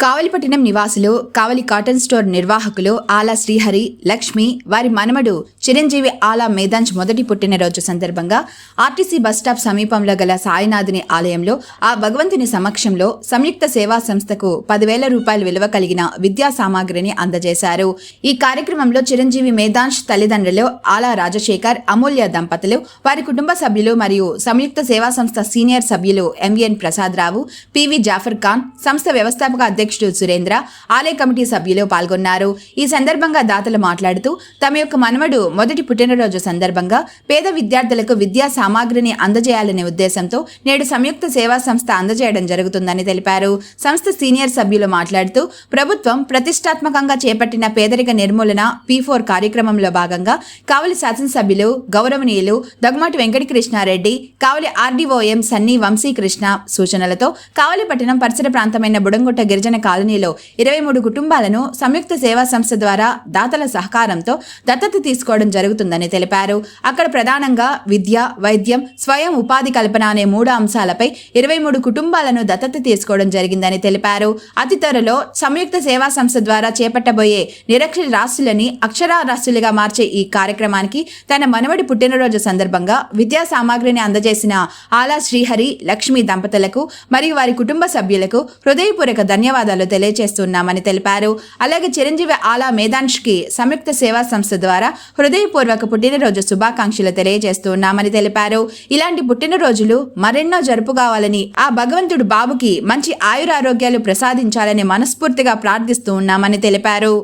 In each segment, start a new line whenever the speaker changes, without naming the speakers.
కావలిపట్నం నివాసులు కావలి cotton store నిర్వాహకులు ఆలా శ్రీహరి లక్ష్మి వారి మనమడు చిరంజీవి ఆలా మేదాంజ్ మొదటి పుట్టినరోజు సందర్భంగా ఆర్టీసీ బస్టాప్ సమీపంలో గల సాయినాథుని ఆలయంలో ఆ భగవంతుని సమక్షంలో సంయుక్త సేవా సంస్థకు పదివేల రూపాయల విలువ కలిగిన విద్యా సామాగ్రిని అందజేశారు. ఈ కార్యక్రమంలో చిరంజీవి మేధాంష్ తల్లిదండ్రులు ఆలా రాజశేఖర్ అమూల్య దంపతులు వారి కుటుంబ సభ్యులు మరియు సంయుక్త సేవా సంస్థ సీనియర్ సభ్యులు M V N Prasad Rao P V Jafar Khan సంస్థ వ్యవస్థాపక అధ్యక్షుడు సురేంద్ర ఆలయ కమిటీ సభ్యులు పాల్గొన్నారు. ఈ సందర్భంగా దాతలు మాట్లాడుతూ తమ యొక్క మనవడు మొదటి పుట్టినరోజు సందర్భంగా పేద విద్యార్థులకు విద్యా సామాగ్రిని అందజేయాలనే ఉద్దేశంతో నేడు సంయుక్త సేవా సంస్థ అందజేయడం జరుగుతుందని తెలిపారు. సంస్థ సీనియర్ సభ్యులు మాట్లాడుతూ ప్రభుత్వం ప్రతిష్టాత్మకంగా చేపట్టిన పేదరిక నిర్మూలన పి ఫోర్ కార్యక్రమంలో భాగంగా కావలి శాసనసభ్యులు గౌరవనీయులు దగ్గమాటి వెంకటకృష్ణారెడ్డి కావలి ఆర్డీఓఎం సన్నీ వంశీకృష్ణ సూచనలతో కావలి పట్టణం పరిసర ప్రాంతమైన బుడంగుట్ట గిరిజన కాలనీలో ఇరవై మూడు కుటుంబాలను సంయుక్త సేవా సంస్థ ద్వారా దాతల సహకారంతో దత్తత తీసుకోవడం జరుగుతుందని తెలిపారు. అక్కడ ప్రధానంగా విద్య వైద్యం స్వయం ఉపాధి కల్పన అనే మూడు అంశాలపై ఇరవై మూడు కుటుంబాలను దత్తత తీసుకోవడం జరిగిందని తెలిపారు. అతి త్వరలో సంయుక్త సేవా సంస్థ ద్వారా చేపట్టబోయే నిరక్షరాస్యులని అక్షరాస్యులుగా మార్చే ఈ కార్యక్రమానికి తన మనవడి పుట్టినరోజు సందర్భంగా విద్యా సామాగ్రిని అందజేసిన ఆలా శ్రీహరి లక్ష్మి దంపతులకు మరియు వారి కుటుంబ సభ్యులకు హృదయపూర్వక ధన్యవాదాలు ధన్యవాదాలు తెలియజేస్తున్నామని తెలిపారు. అలాగే చిరంజీవి ఆలా మేధాంష్కి సంయుక్త సేవా సంస్థ ద్వారా హృదయపూర్వక పుట్టినరోజు శుభాకాంక్షలు తెలియజేస్తున్నామని తెలిపారు. ఇలాంటి పుట్టినరోజులు మరెన్నో జరుపుకోవాలని ఆ భగవంతుడు బాబుకి మంచి ఆయురారోగ్యాలు ప్రసాదించాలని మనస్ఫూర్తిగా ప్రార్థిస్తూ ఉన్నామని తెలిపారు.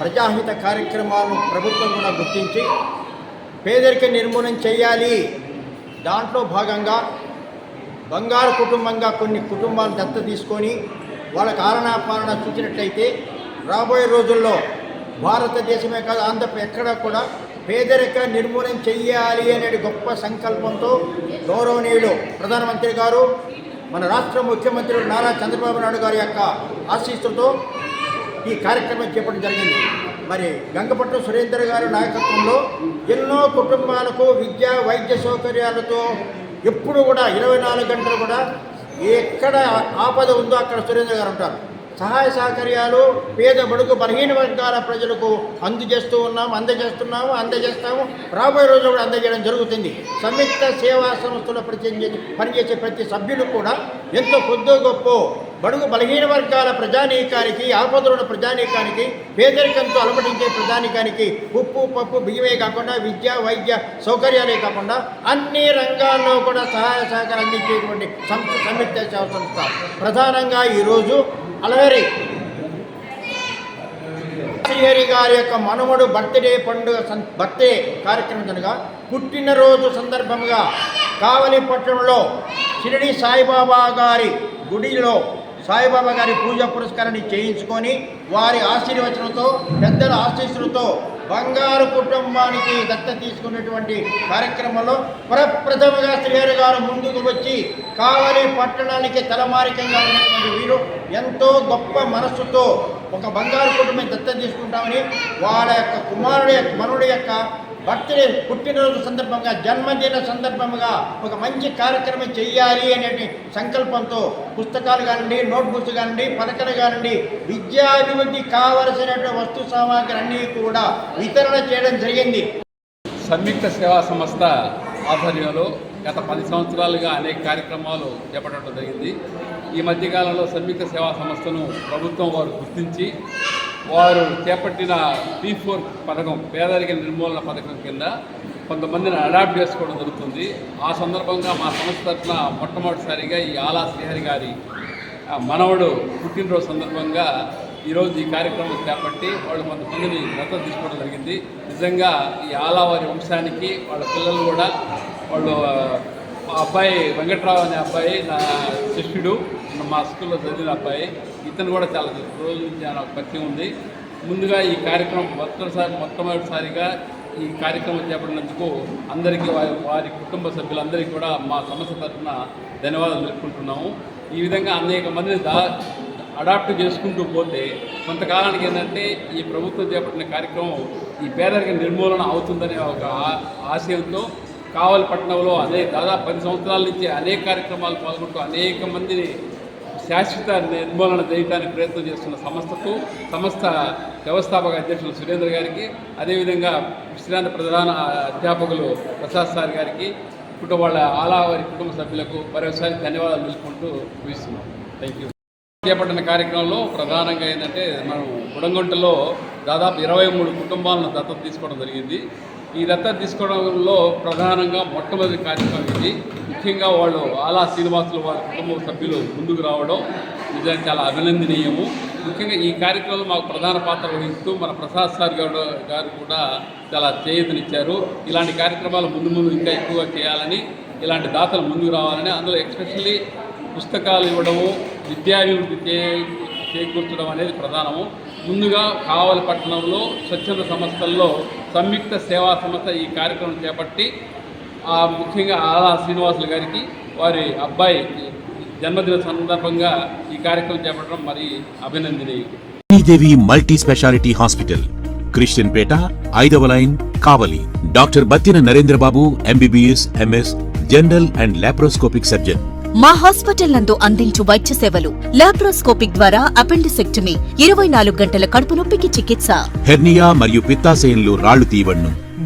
ప్రజాహిత కార్యక్రమాలను ప్రభుత్వం కూడా గుర్తించి పేదరిక నిర్మూలన చేయాలి. దాంట్లో భాగంగా బంగారు కుటుంబంగా కొన్ని కుటుంబాలు దత్త తీసుకొని వాళ్ళ కారణాపాలన చూసినట్లయితే రాబోయే రోజుల్లో భారతదేశమే కాదు ఆంధ్ర ఎక్కడ కూడా పేదరిక నిర్మూలన చెయ్యాలి అనే గొప్ప సంకల్పంతో గౌరవనీయులు ప్రధానమంత్రి గారు మన రాష్ట్ర ముఖ్యమంత్రి నారా చంద్రబాబు నాయుడు గారి యొక్క ఆశీస్సులతో ఈ కార్యక్రమం చేపట్టడం జరిగింది. మరి గంగపట్నం సురేందర్ గారి నాయకత్వంలో ఎన్నో కుటుంబాలకు విద్య వైద్య సౌకర్యాలతో ఎప్పుడు కూడా ఇరవై నాలుగు గంటలు కూడా ఎక్కడ ఆపద ఉందో అక్కడ సురేంద్ర గారు ఉంటారు. సహాయ సహకార్యాలు పేద బడుగు బలహీన వర్గాల ప్రజలకు అందజేస్తూ ఉన్నాము అందజేస్తున్నాము అందజేస్తాము. రాబోయే రోజుల్లో కూడా అందజేయడం జరుగుతుంది. సంయుక్త సేవా సంస్థలో ప్రతి పనిచేసే ప్రతి సభ్యులు కూడా ఎంతో కొద్దో గొప్ప బడుగు బలహీన వర్గాల ప్రజానీకానికి ఆపదలున్న ప్రజానీకానికి పేదరికంతో అలమటించే ప్రజానీకానికి ఉప్పు పప్పు బియ్యమే కాకుండా విద్య వైద్య సౌకర్యాలే కాకుండా అన్ని రంగాల్లో కూడా సహాయ సహకారం అందించేటువంటి సంస్థ సంయుక్త సంస్థ. ప్రధానంగా ఈరోజు అలవేరి శ్రీహరి గారి యొక్క మనుమడు బర్త్డే పండుగ సం- బర్త్డే కార్యక్రమం కనుక పుట్టినరోజు సందర్భంగా కావలి పట్టణంలో షిరిడి సాయిబాబా గారి గుడిలో సాయిబాబా గారి పూజ పురస్కారాన్ని చేయించుకొని వారి ఆశీర్వచనంతో పెద్దల ఆశీస్సులతో బంగారు కుటుంబానికి దత్త తీసుకున్నటువంటి కార్యక్రమంలో ప్రప్రథమగా శ్రీహరి గారు ముందుకు వచ్చి కావలి పట్టణానికి తలమారికంగా ఉన్నటువంటి వీరు ఎంతో గొప్ప మనస్సుతో ఒక బంగారు కుటుంబం దత్త తీసుకుంటామని వాళ్ళ యొక్క కుమారుడు యొక్క మనుడి యొక్క భక్తుడి పుట్టినరోజు సందర్భంగా జన్మదిన సందర్భంగా ఒక మంచి కార్యక్రమం చేయాలి అనే సంకల్పంతో పుస్తకాలు కానివ్వండి నోట్బుక్స్ కానివ్వండి పథకాలు కానివ్వండి విద్యాభివృద్ధి కావలసినటువంటి వస్తు సామాగ్రి అన్నీ కూడా వితరణ చేయడం జరిగింది.
సంయుక్త సేవా సంస్థ ఆధ్వర్యంలో గత పది సంవత్సరాలుగా అనేక కార్యక్రమాలు చేపట్టడం జరిగింది. ఈ మధ్యకాలంలో సంయుక్త సేవా సంస్థను ప్రభుత్వం వారు గుర్తించి వారు చేపట్టిన పీ ఫోర్ పథకం పేదరిక నిర్మూలన పథకం కింద కొంతమందిని అడాప్ట్ చేసుకోవడం జరుగుతుంది. ఆ సందర్భంగా మా సంస్థ తరఫున మొట్టమొదటిసారిగా ఈ ఆలా శ్రీహరి గారి ఆ మనవడు పుట్టినరోజు సందర్భంగా ఈరోజు ఈ కార్యక్రమం చేపట్టి వాళ్ళు కొంతమందిని దత్తత తీసుకోవడం జరిగింది. నిజంగా ఈ ఆలావారి వంశానికి వాళ్ళ పిల్లలు కూడా వాళ్ళు ఆ, అబ్బాయి వెంకట్రావు అనే అబ్బాయి నా శిష్యుడు. మా స్కూల్లో చదివిన అబ్బాయి. ఇతను కూడా చాలా రోజు నుంచి నాకు పరిచయం ఉంది. ముందుగా ఈ కార్యక్రమం మొట్టసారి మొట్టమొదటిసారిగా ఈ కార్యక్రమం చేపట్టినందుకు అందరికీ వారి వారి కుటుంబ సభ్యులందరికీ కూడా మా సంస్థ తరఫున ధన్యవాదాలు తెలుపుకుంటున్నాము. ఈ విధంగా అనేక మందిని దా అడాప్ట్ చేసుకుంటూ పోతే కొంతకాలానికి ఏంటంటే ఈ ప్రభుత్వం చేపట్టిన కార్యక్రమం ఈ పేదరిక నిర్మూలన అవుతుందనే ఒక ఆశయంతో కావలి పట్టణంలో అదే దాదాపు పది సంవత్సరాల నుంచి అనేక కార్యక్రమాలు పాల్గొంటూ అనేక మందిని శాశ్వత నిర్మూలన చేయడానికి ప్రయత్నం చేస్తున్న సంస్థకు సంస్థ వ్యవస్థాపక అధ్యక్షులు సురేంద్ర గారికి అదేవిధంగా విశ్రాంత ప్రధాన అధ్యాపకులు ప్రసాద్ సార్ గారికి కుటుంబ వాళ్ళ ఆలా వారి కుటుంబ సభ్యులకు మరోసారి ధన్యవాదాలు తెలుసుకుంటూ ముగిస్తున్నాం. థ్యాంక్ యూ చేపట్టిన కార్యక్రమంలో ప్రధానంగా ఏంటంటే మనం గుడంగుంటలో దాదాపు ఇరవై మూడు కుటుంబాలను దత్తత తీసుకోవడం జరిగింది. ఈ దత్తత తీసుకోవడంలో ప్రధానంగా మొట్టమొదటి కార్యక్రమం ఇది. ముఖ్యంగా వాళ్ళు ఆలా శ్రీనివాసులు వారి కుటుంబ సభ్యులు ముందుకు రావడం నిజంగా చాలా అభినందనీయము. ముఖ్యంగా ఈ కార్యక్రమంలో మాకు ప్రధాన పాత్ర వహిస్తూ మన ప్రసాద్ సార్ గారు గారు కూడా చాలా చేయూతనిచ్చారు. ఇలాంటి కార్యక్రమాలు ముందు ముందు ఇంకా ఎక్కువగా చేయాలని ఇలాంటి దాతలు ముందుకు రావాలని అందులో ఎక్స్పెషల్లీ పుస్తకాలు ఇవ్వడము విద్యాభివృద్ధి చే చేకూర్చడం అనేది ప్రధానము. ముందుగా కావలి పట్టణంలో స్వచ్ఛంద సంస్థల్లో సంయుక్త సేవా సంస్థ ఈ కార్యక్రమం చేపట్టి ముఖ్యంగా ఆలా శ్రీనివాసులు గారికి వారి అబ్బాయి జన్మదిన సందర్భంగా ఈ కార్యక్రమం చేపట్టడం మరి అభినందనీయం.
Devi multi speciality hospital Christianpet ఐదవ line Kavali. Doctor Battina Narendrababu M B B S M S general and laparoscopic surgeon.
మా హాస్పిటల్ నందు అందించు వైద్య సేవలు. లాప్రోస్కోపిక్ ద్వారా అపెండిసెక్టమీ ఇరవై నాలుగు గంటల కడుపు నొప్పికి చికిత్స.
హెర్నియా మరియు పిత్తాశయంలో రాళ్ళు తీయవన్ను